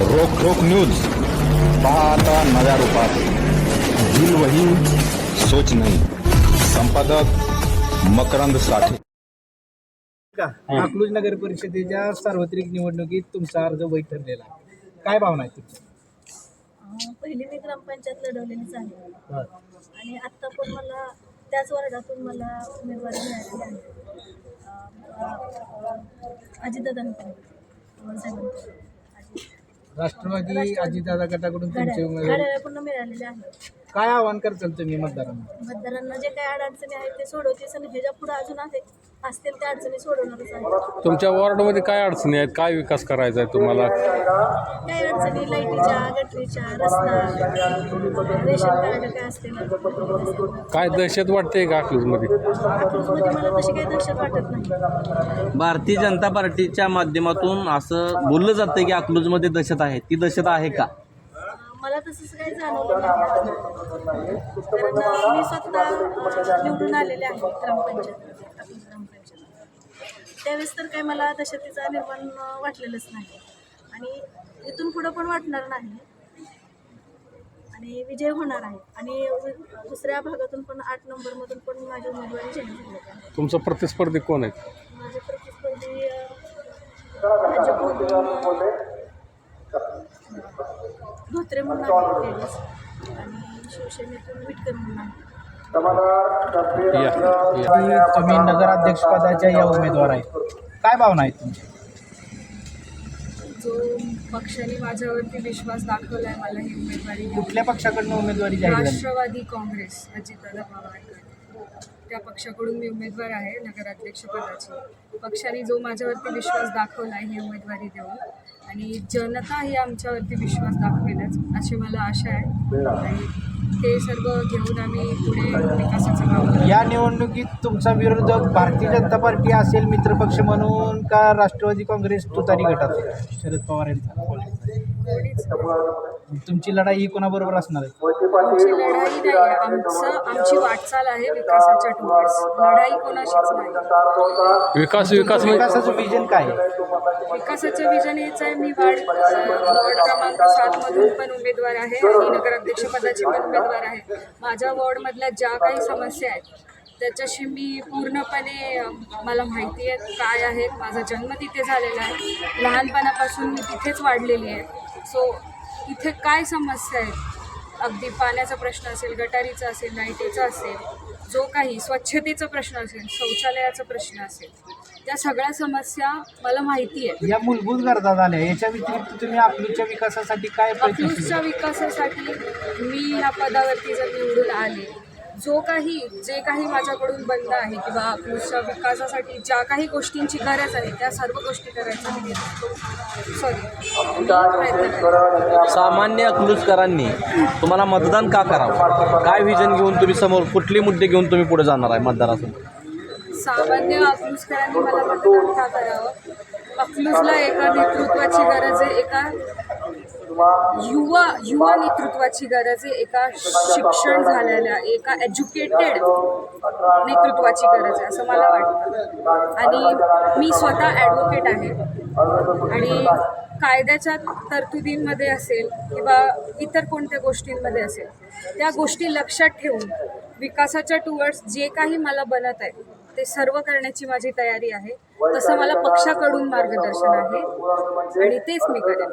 रोख रोख न्यूज. पहा आता नव्या रूपात. दिल वही सोच नाही. संपादक मकरंद साठे. का? अकलूज नगर परिषदेच्या सार्वत्रिक निवडणुकीत तुमचा अर्ज वैध ठरलेला आहे. काय भावना आहे तुमची? अं, पहिली मी ग्रामपंचायत लढवलेलीच आहे. आणि आत्ता पण मला त्याच वार्डातून मला उमेदवारी मिळालेली आहे. अं, राष्ट्रवादी अजितदादा गटाकडून तुमचे उमेदवार मिळालेले आहे काय आव्हान करताल तुम्ही मतदारांना? मतदारांना जे काही अडचणी आहेत ते सोडवतेच आणि ह्याच्या पुढे अजून आहे असतील त्या अडचणी सोडवणारच आहे तुमच्या वॉर्डमध्ये काय अडचणी आहेत? काय विकास करायचा आहे तुम्हाला? काही अडचणी? लाईटीच्या गटरीच्या रस्ता रेशन कार्ड काय असतील? काय दहशत वाटते का अकलूजमध्ये? अकलूजमध्ये मला तशी काही दहशत वाटत नाही. भारतीय जनता पार्टीच्या माध्यमातून असं बोललं जातं की अकलूजमध्ये दहशत आहे. ती दहशत आहे का? मला तसंच काही जाणवलं नाही कारण मी स्वतः निवडून आलेले आहे ग्रामपंचायत. आपली ग्रामपंचायत त्यावेळेस तर काही मला दहशतीचा निर्माण वाटलेलंच नाही. आणि इथून पुढं पण वाटणार नाही. आणि विजय होणार आहे. आणि दुसऱ्या भागातून पण आठ नंबरमधून पण माझी उमेदवारी जाहीर झाली आहे. तुमचं प्रतिस्पर्धी कोण आहेत? माझे प्रतिस्पर्धी धोत्रे म्हणून आहे लेडीज आणि शिवसेनेतून विटकर म्हणून आहे तुम्ही नगराध्यक्ष पदाच्या या उमेदवार आहे काय भावना आहेत तुमची? जो पक्षाने माझ्यावरती विश्वास दाखवला आहे मला ही उमेदवारी. कुठल्या पक्षाकडनं उमेदवारी जाहीर झाली? राष्ट्रवादी काँग्रेस अजितदादा पवार. त्या पक्षाकडून मी उमेदवार आहे नगराध्यक्षपदाची पक्षाने जो माझ्यावरती विश्वास दाखवला आहे ही उमेदवारी देऊन. आणि जनता ही आमच्यावरती विश्वास दाखवेलच अशी मला आशा आहे. आणि ते सर्व घेऊन आम्ही पुढे विकासाचं काम करू. या निवडणुकीत तुमचा विरोधक भारतीय जनता पार्टी असेल मित्रपक्ष म्हणून का राष्ट्रवादी काँग्रेस तुतारी गटात? शरद पवार यांचा. तुमची लढाई ही कोणाबरोबर असणार आहे? आमची लढाई नाही आहे आमचं आमची वाटचाल आहे विकासाच्या टुवर्ड्स लढाई कोणाशीच नाही. विकास विकास म्हणजे विकासाचं विजन काय आहे? विकासाचं विजन हेच आहे. मी वार्ड वॉर्ड क्रमांक सातमधून पण उमेदवार आहे आणि नगराध्यक्षपदाची पण उमेदवार आहे. माझ्या वॉर्डमधल्या ज्या काही समस्या आहेत त्याच्याशी मी पूर्णपणे अ, मला माहिती आहे काय आहे. माझा जन्म तिथे झालेला आहे. लहानपणापासून मी तिथेच वाढलेली आहे. सो तिथे काय समस्या आहेत अगदी पाण्याचा प्रश्न असेल गटारीचा असेल लाईटीचा असेल जो काही स्वच्छतेचा प्रश्न असेल शौचालयाचा प्रश्न असेल त्या सगळ्या समस्या मला माहिती आहे. या मूलभूत गरजा झाल्या. याच्या व्यतिरिक्त तुम्ही अकलूजच्या विकासासाठी काय अकलूजच्या विकासासाठी मी ह्या पदावरती जर निवडून आले जो काही जे काही माझ्याकडून बंद आहे किंवा अकलूजच्या विकासासाठी ज्या काही गोष्टींची गरज आहे त्या सर्व गोष्टी करायचा मी सॉरी. सामान्य अकलूजकरांनी तुम्हाला मतदान का करावं? काय व्हिजन घेऊन तुम्ही समोर कुठले मुद्दे घेऊन तुम्ही पुढे जाणार आहे मतदारासमोर? सामान्य अकलूजकरांनी मला मतदान का करावं? अकलूजला एका नेतृत्वाची गरज आहे एका युवा युवा नेतृत्वाची गरज आहे. एका शिक्षण झालेल्या एका एज्युकेटेड नेतृत्वाची गरज आहे असं मला वाटतं. आणि मी स्वतः ॲडव्होकेट आहे. आणि कायद्याच्या तरतुदींमध्ये असेल किंवा इतर कोणत्या गोष्टींमध्ये असेल त्या गोष्टी लक्षात ठेवून विकासाच्या टुवर्ड्स जे काही मला बनत आहे ते सर्व करण्याची माझी तयारी आहे. तसं मला पक्षाकडून मार्गदर्शन आहे. आणि तेच मी करेन.